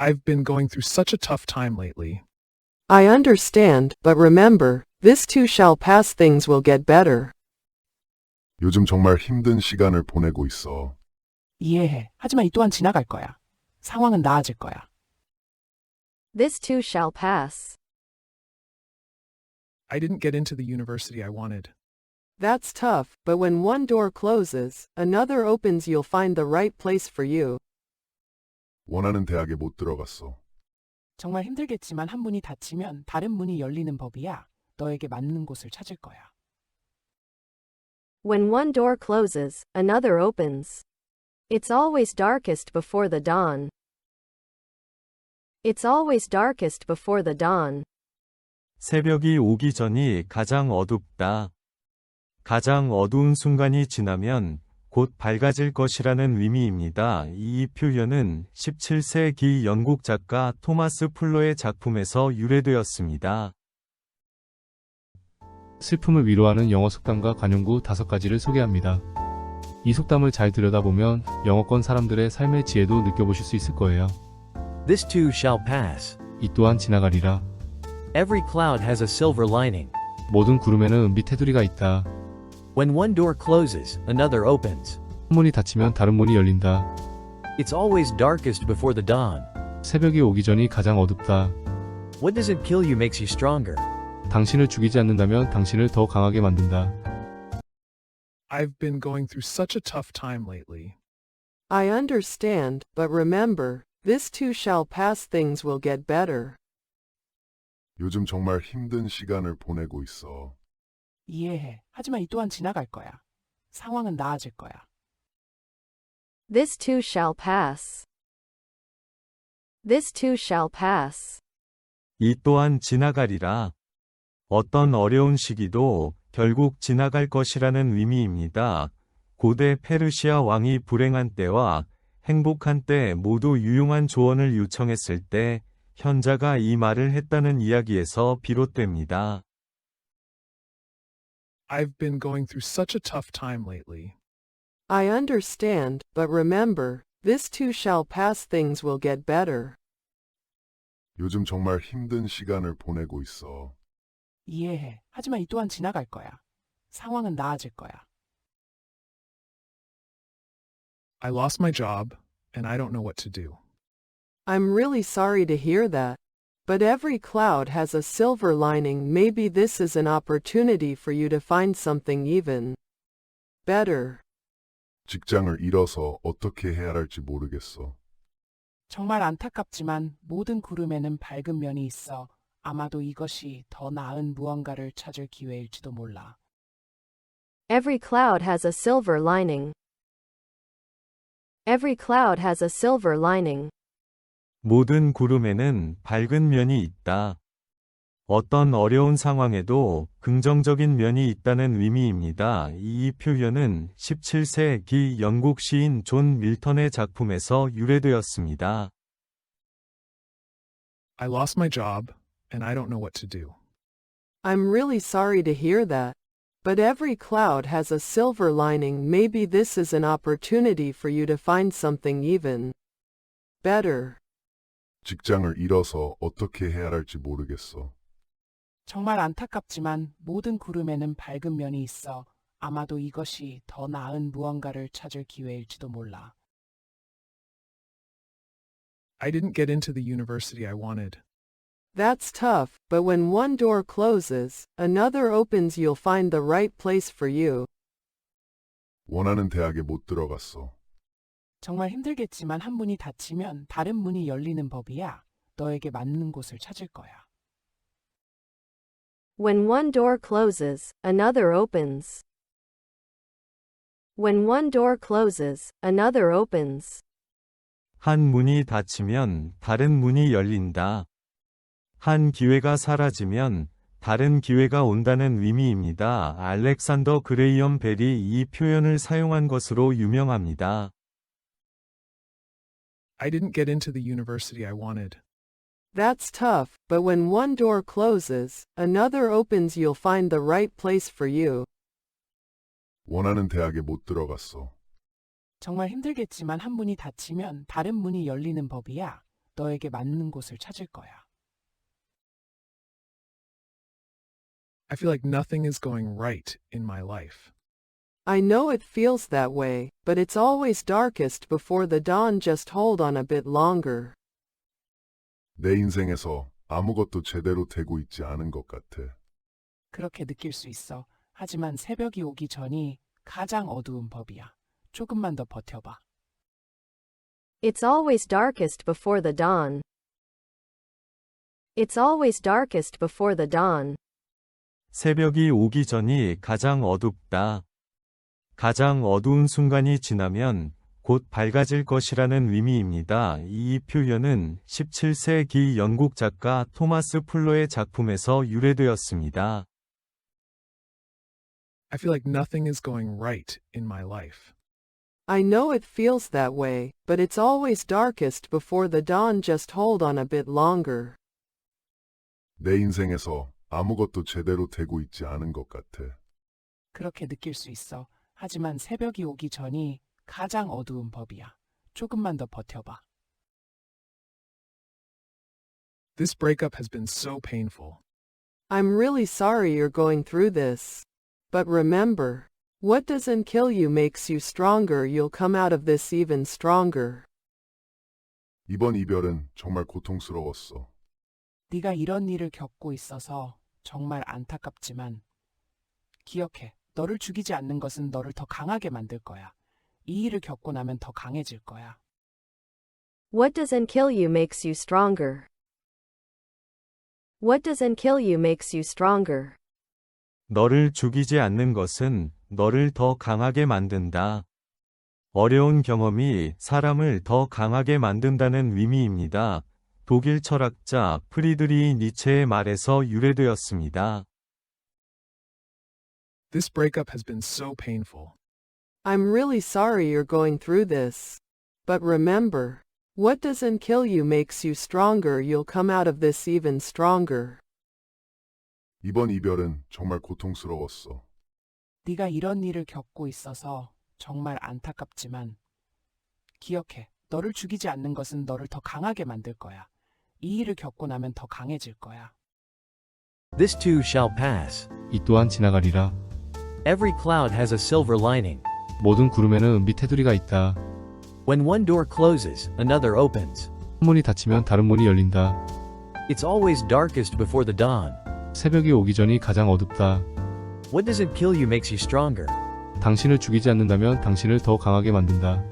I've been going through such a tough time lately. I understand, but remember, this too shall pass things will get better. 요즘 정말 힘든 시간을 보내고 있어. 이해해. 하지만 이 또한 지나갈 거야. 상황은 나아질 거야. This too shall pass. I didn't get into the university I wanted. That's tough, but when one door closes, another opens you'll find the right place for you. 원하는 대학에 못 들어갔어. 정말 힘들겠지만 한 문이 닫히면 다른 문이 열리는 법이야. 너에게 맞는 곳을 찾을 거야. When one door closes, another opens. It's always darkest before the dawn. It's always darkest before the dawn. 새벽이 오기 전이 가장 어둡다. 가장 어두운 순간이 지나면 곧 밝아질 것이라는 의미입니다. 이 표현은 17세기 영국 작가 토마스 풀러의 작품에서 유래되었습니다. 슬픔을 위로하는 영어 속담과 관용구 다섯 가지를 소개합니다. 이 속담을 잘 들여다보면 영어권 사람들의 삶의 지혜도 느껴보실 수 있을 거예요. This too shall pass. 이 또한 지나가리라. Every cloud has a silver lining. 모든 구름에는 은빛 테두리가 있다. When one door closes, another opens. 한 문이 닫히면 다른 문이 열린다. It's always darkest before the dawn. 새벽이 오기 전이 가장 어둡다. What doesn't kill you makes you stronger. 당신을 죽이지 않는다면 당신을 더 강하게 만든다. I've been going through such a tough time lately. I understand, but remember, this too shall pass things will get better. 요즘 정말 힘든 시간을 보내고 있어. 이해해. 하지만 이 또한 지나갈 거야. 상황은 나아질 거야. This too shall pass. This too shall pass. 이 또한 지나가리라. 어떤 어려운 시기도 결국 지나갈 것이라는 의미입니다. 고대 페르시아 왕이 불행한 때와 행복한 때 모두 유용한 조언을 요청했을 때 현자가 이 말을 했다는 이야기에서 비롯됩니다. I've been going through such a tough time lately. I understand, but remember, this too shall pass things will get better. 요즘 정말 힘든 시간을 보내고 있어. 이해해. 하지만 이 또한 지나갈 거야. 상황은 나아질 거야. I lost my job, and I don't know what to do. I'm really sorry to hear that. But every cloud has a silver lining. Maybe this is an opportunity for you to find something even better. 직장을 잃어서 어떻게 해야 할지 모르겠어. 정말 안타깝지만 모든 구름에는 밝은 면이 있어 아마도 이것이 더 나은 무언가를 찾을 기회일지도 몰라. Every cloud has a silver lining. Every cloud has a silver lining. 모든 구름에는 밝은 면이 있다. 어떤 어려운 상황에도 긍정적인 면이 있다는 의미입니다. 이 표현은 17세기 영국 시인 존 밀턴의 작품에서 유래되었습니다. I lost my job, and I don't know what to do. I'm really sorry to hear that. But every cloud has a silver lining. Maybe this is an opportunity for you to find something even better. 직장을 잃어서 어떻게 해야 할지 모르겠어. 정말 안타깝지만 모든 구름에는 밝은 면이 있어 아마도 이것이 더 나은 무언가를 찾을 기회일지도 몰라. I didn't get into the university I wanted. That's tough, but when one door closes, another opens you'll find the right place for you. 원하는 대학에 못 들어갔어. 정말 힘들겠지만 한 문이 닫히면 다른 문이 열리는 법이야. 너에게 맞는 곳을 찾을 거야. When one door closes, another opens. When one door closes, another opens. 한 문이 닫히면 다른 문이 열린다. 한 기회가 사라지면 다른 기회가 온다는 의미입니다. 알렉산더 그레이엄 벨이 이 표현을 사용한 것으로 유명합니다. I didn't get into the university I wanted. That's tough, but when one door closes, another opens you'll find the right place for you. 원하는 대학에 못 들어갔어. 정말 힘들겠지만 한 문이 닫히면 다른 문이 열리는 법이야. 너에게 맞는 곳을 찾을 거야. I feel like nothing is going right in my life. I know it feels that way, but it's always darkest before the dawn. Just hold on a bit longer. 내 인생에서 아무것도 제대로 되고 있지 않은 것 같아. 그렇게 느낄 수 있어. 하지만 새벽이 오기 전이 가장 어두운 법이야. 조금만 더 버텨봐. It's always darkest before the dawn. It's always darkest before the dawn. 새벽이 오기 전이 가장 어둡다. 가장 어두운 순간이 지나면 곧 밝아질 것이라는 의미입니다. 이 표현은 17세기 영국 작가 토마스 풀러의 작품에서 유래되었습니다. I feel like nothing is going right in my life. I know it feels that way, but it's always darkest before the dawn. Just hold on a bit longer. 내 인생에서 아무것도 제대로 되고 있지 않은 것 같아. 그렇게 느낄 수 있어. 하지만 새벽이 오기 전이 가장 어두운 법이야. 조금만 더 버텨봐. This breakup has been so painful. I'm really sorry you're going through this. But remember, what doesn't kill you makes you stronger. You'll come out of this even stronger. 이번 이별은 정말 고통스러웠어. 네가 이런 일을 겪고 있어서 정말 안타깝지만 기억해. 너를 죽이지 않는 것은 너를 더 강하게 만들 거야. 이 일을 겪고 나면 더 강해질 거야. What doesn't kill you makes you stronger. What doesn't kill you makes you stronger. 너를 죽이지 않는 것은 너를 더 강하게 만든다. 어려운 경험이 사람을 더 강하게 만든다는 의미입니다. 독일 철학자 프리드리 니체의 말에서 유래되었습니다. This breakup has been so painful. I'm really sorry you're going through this. But remember, what doesn't kill you makes you stronger. You'll come out of this even stronger. 이번 이별은 정말 고통스러웠어. 네가 이런 일을 겪고 있어서 정말 안타깝지만 기억해. 너를 죽이지 않는 것은 너를 더 강하게 만들 거야. 이 일을 겪고 나면 더 강해질 거야. This too shall pass. 이 또한 지나가리라. Every cloud has a silver lining. 모든 구름에는 은빛 테두리가 있다. When one door closes, another opens. 한 문이 닫히면 다른 문이 열린다. It's always darkest before the dawn. 새벽이 오기 전이 가장 어둡다. What doesn't kill you makes you stronger. 당신을 죽이지 않는다면 당신을 더 강하게 만든다.